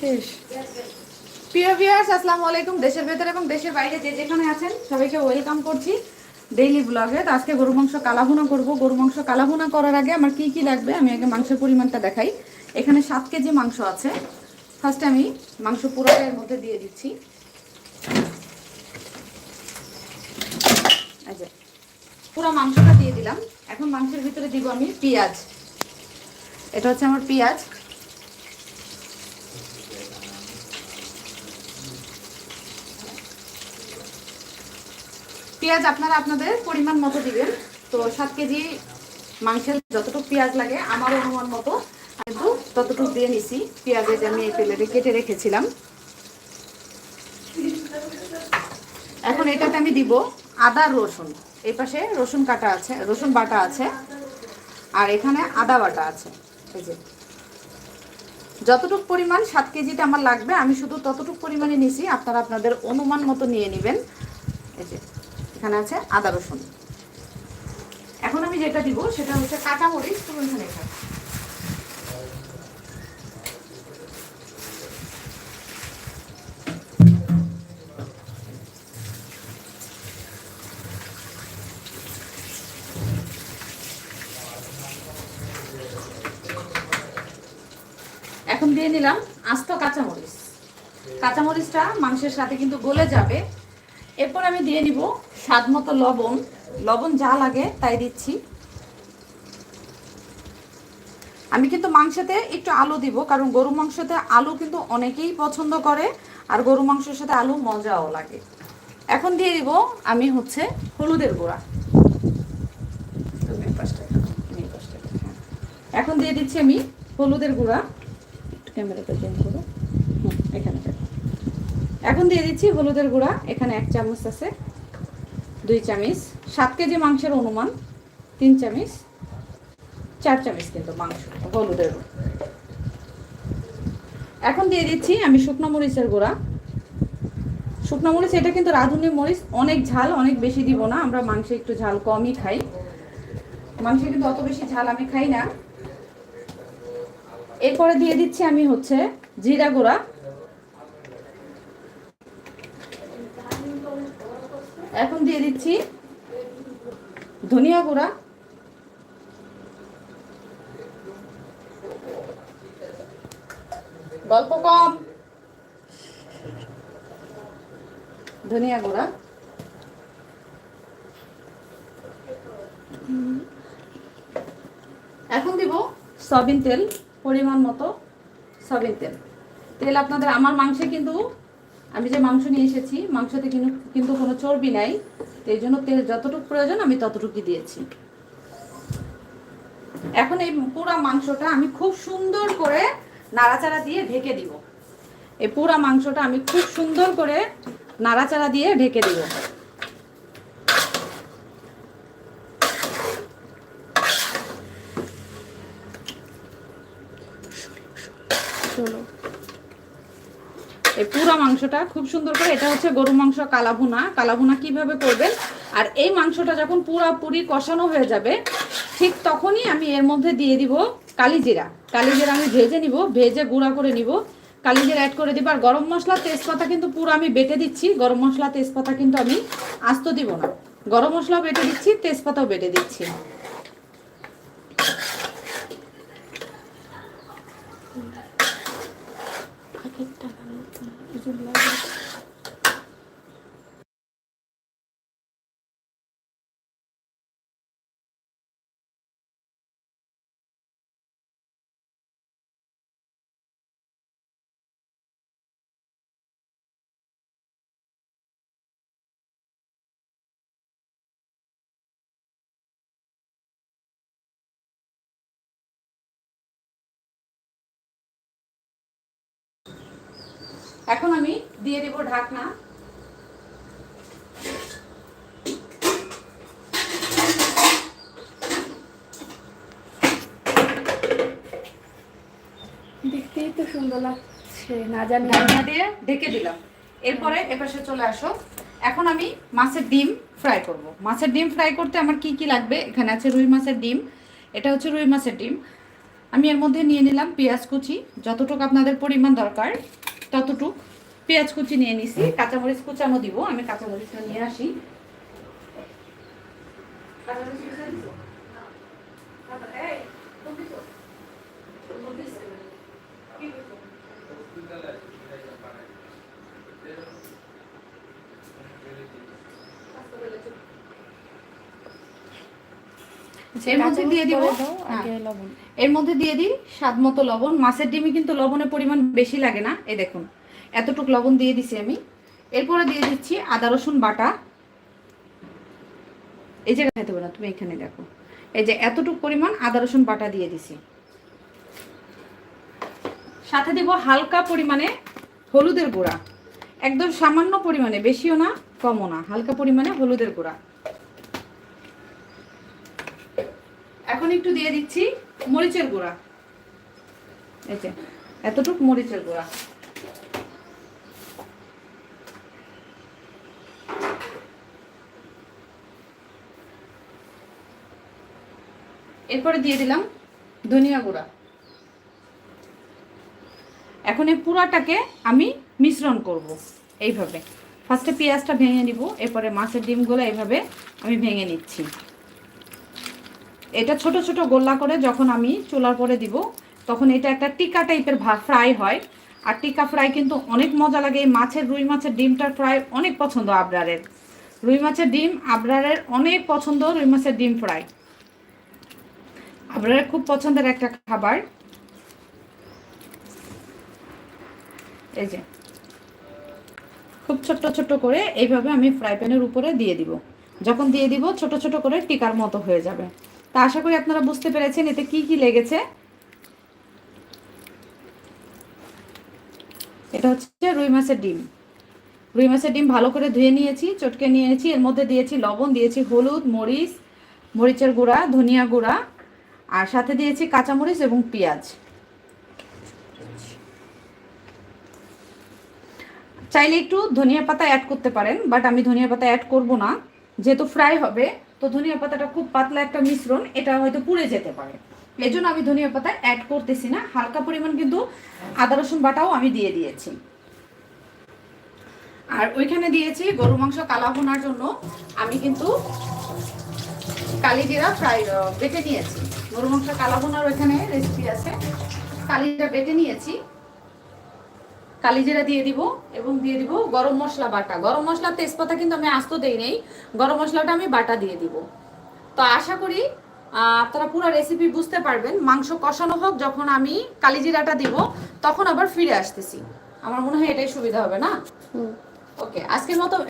শেষ। প্রিয় ভিউয়ার্স আসসালামু আলাইকুম। দেশের ভেতরে এবং দেশের বাইরে যে যেখানে আছেন সবাইকে ওয়েলকাম করছি ডেইলি ব্লগে তো আজকে গরু মাংস কালাভুনা করব। গরু মাংস কালাভুনা করার আগে আমার কি কি লাগবে আমি আগে মাংসের পরিমাণটা দেখাই। এখানে সাত কেজি মাংস আছে। ফার্স্টে আমি মাংস পুরোটা এর মধ্যে দিয়ে দিচ্ছি। যে, পুরো মাংসটা দিয়ে দিলাম। এখন মাংসের ভিতরে দিব আমি পেঁয়াজ। এটা হচ্ছে আমার পেঁয়াজ। পেঁয়াজ আপনারা আপনাদের পরিমাণ মতো দিবেন। তো সাত কেজি মাংসের যতটুকু পেঁয়াজ লাগে, আমার অনুমান মতো কিন্তু ততটুকু দিয়ে নিছি। পেঁয়াজে যে আমি এই প্লেটে কেটে রেখেছিলাম। এখন এটাতে আমি দিব আদা, রসুন। এই পাশে রসুন কাটা আছে, রসুন বাটা আছে, আর এখানে আদা বাটা আছে। এই যে। যতটুকু পরিমাণ সাত কেজিতে আমার লাগবে, আমি শুধু ততটুকু পরিমাণে নিছি। আপনারা আপনাদের অনুমান মতো নিয়ে নেবেন। এই যে। এখানে আছে আদা রসুন। এখন আমি যেটা দিব সেটা হচ্ছে কাঁচা মরিচ তুমি এখানে এখন দিয়ে নিলাম আস্ত কাঁচামরিচ। কাঁচামরিচটা মাংসের সাথে কিন্তু গলে যাবে। এরপর আমি দিয়ে নিব স্বাদ মতো লবণ। লবণ যা লাগে তাই দিচ্ছি। আমি কিন্তু মাংসতে একটু আলু দিব কারণ গরু মাংসতে আলু কিন্তু অনেকেই পছন্দ করে আর গরু মাংসের সাথে আলু মজাও লাগে। এখন দিয়ে দিব আমি হচ্ছে হলুদের গুঁড়া। এখন। দিয়ে দিচ্ছি আমি হলুদের গুঁড়া। ক্যামেরাটা চেঞ্জ করো। এখন দিয়ে দিচ্ছি হলুদের গুঁড়া, এখানে এক চামচ আছে, দুই চামচ, সাত কেজি মাংসের অনুমান, তিন চামচ, চার চামচ কিন্তু মাংস, হলুদের এখন দিয়ে দিচ্ছি আমি শুকনো মরিচের গুঁড়া। শুকনো মরিচ, এটা কিন্তু রাঁধুনি মরিচ, অনেক ঝাল, অনেক বেশি দিব না, আমরা মাংসে একটু ঝাল কমই খাই। মাংসে কিন্তু অত বেশি ঝাল আমি খাই না। এরপরে দিয়ে দিচ্ছি আমি হচ্ছে জিরা গুঁড়া। এখন দিয়ে দিচ্ছি ধনিয়া গুঁড়া। গল্প কম। ধনিয়া গুঁড়া। এখন দিব সয়াবিন তেল, পরিমাণ মতো সয়াবিন তেল। তেল আপনাদের, আমার মাংসে কিন্তু আমি যে মাংস নিয়ে এসেছি, মাংসতে কিন্তু কোনো চর্বি নাই এই জন্য তেল যতটুকু প্রয়োজন আমি ততটুকুই দিয়েছি। এখন এই পুরা মাংসটা আমি খুব সুন্দর করে নাড়াচাড়া দিয়ে ঢেকে দিব। এই পুরা মাংসটা আমি খুব সুন্দর করে নাড়াচাড়া দিয়ে ঢেকে দিব। এই পুরো মাংসটা খুব সুন্দর করে, এটা হচ্ছে গরু মাংস কালাভুনা। কালাভুনা কীভাবে করবেন? আর এই মাংসটা যখন পুরাপুরি কষানো হয়ে যাবে, ঠিক তখনই আমি এর মধ্যে দিয়ে দিব কালিজিরা কালিজিরা আমি ভেজে নিব, ভেজে গুঁড়া করে নিব। কালিজিরা অ্যাড করে দিব। আর গরম মশলা, তেজপাতা কিন্তু পুরো আমি বেটে দিচ্ছি। গরম মশলা, তেজপাতা কিন্তু আমি আস্ত দিব না। গরম মশলা বেটে দিচ্ছি, তেজপাতাও বেটে দিচ্ছি। 就不 be. এখন আমি দিয়ে দেব ঢাকনা। দেখতেই তো সুন্দর লাগছে না জানি। ঢাকনা দিয়ে ঢেকে দিলাম। এরপরে এপাশে চলে আসো। এখন আমি মাছের ডিম ফ্রাই করব। মাছের ডিম ফ্রাই করতে আমার কি কি লাগবে? এখানে আছে রুই মাছের ডিম। এটা হচ্ছে রুই মাছের ডিম। আমি এর মধ্যে নিয়ে নিলাম পেঁয়াজ কুচি। যতটুকু আপনাদের পরিমাণ দরকার ততটুক। পেঁয়াজ কুচি নিয়ে নিছি কাঁচামরিচ কুচানো দিব আমি কাঁচামরিচটা নিয়ে আসি কাঁচামরিচ কুচানো দিছো? এই, কোন দিছো? কোন দিছো? কি দিছো? এর মধ্যে দিয়ে দিব। এর মধ্যে দিয়ে দিই স্বাদ মতো লবণ। মাছের ডিমে কিন্তু লবণের পরিমাণ বেশি লাগে না এই দেখুন। এতটুক লবণ দিয়ে দিছি আমি। এরপরে দিয়ে দিচ্ছি আদা রসুন বাটা। এই জায়গায় খাইতে পারো না তুমি এখানে দেখো। এই যে এতটুক পরিমাণ আদা রসুন বাটা দিয়ে দিছি। সাথে দিব হালকা পরিমাণে হলুদের গুঁড়া। একদম সামান্য পরিমাণে বেশিও না কমও না। হালকা পরিমাণে হলুদের গুঁড়া। একটু দিয়ে দিচ্ছি মরিচের গুঁড়া। এতটুক মরিচের গুঁড়া। এরপরে দিয়ে দিলাম ধনিয়া গুঁড়া। এখন এই পুরাটাকে আমি মিশ্রণ করব এইভাবে। ফার্স্টে পেঁয়াজটা ভেঙে নিব, এরপরে মাছের ডিমগুলো এইভাবে আমি ভেঙে নিচ্ছি। এটা ছোট ছোট গোল্লা করে যখন আমি চুলার পরে দিব, তখন এটা একটা টিকা টাইপের ফ্রাই হয়। আর টিকা ফ্রাই কিন্তু অনেক মজা লাগে। এই মাছের, রুই মাছের ডিমটার ফ্রাই অনেক পছন্দ আবরারের। রুই মাছের ডিম আবরারের অনেক পছন্দ রুই মাছের ডিম ফ্রাই। আবরারের খুব পছন্দের একটা খাবার। এই যে। খুব ছোট্ট ছোট্ট করে এইভাবে আমি ফ্রাই প্যানের উপরে দিয়ে দিব। যখন দিয়ে দিব, ছোট ছোট করে টিকার মতো হয়ে যাবে। তা আশা করি আপনারা বুঝতে পেরেছেন এতে কি কি লেগেছে। এটা হচ্ছে রুই মাছের ডিম। রুই মাছের ডিম ভালো করে ধুয়ে নিয়েছি, চটকে নিয়েছি। এর মধ্যে দিয়েছি লবণ, দিয়েছি হলুদ, মরিচ, মরিচের গুঁড়া, ধনিয়া গুঁড়া, আর সাথে দিয়েছি কাঁচামরিচ এবং পেঁয়াজ। চাইলে একটু ধনিয়া পাতা অ্যাড করতে পারেন বাট আমি ধনিয়া পাতা অ্যাড করব না। যেহেতু ফ্রাই হবে তো ধনিয়া পাতাটা খুব পাতলা একটা মিশ্রণ, এটা হয়তো পুড়ে যেতে পারে। এই জন্য আমি ধনিয়া পাতা অ্যাড করতেছি না। হালকা পরিমাণ কিন্তু আদা, রসুন বাটাও আমি দিয়ে দিয়েছি। আর ওইখানে দিয়েছি গরু মাংস কালা ভোনার জন্য। আমি কিন্তু কালিজিরা ফ্রাই বেটে নিয়েছি। গরু মাংস কালা ভোনার ওইখানে রেসিপি আছে। কালিজিরা বেটে নিয়েছি। কালিজিরা দিয়ে দিব এবং দিয়ে দিব গরম মশলা বাটা। গরম মশলা তেজপাতা কিন্তু আমি আস্ত দেই নেই গরম মশলাটা আমি বাটা দিয়ে দিব। তো আশা করি আপনারা পুরো রেসিপি বুঝতে পারবেন। মাংস কষানো হোক যখন আমি কালিজিরাটা দিব তখন আবার ফিরে আসতেছি। আমার মনে হয় এটাই সুবিধা হবে না? ওকে আজকের মতো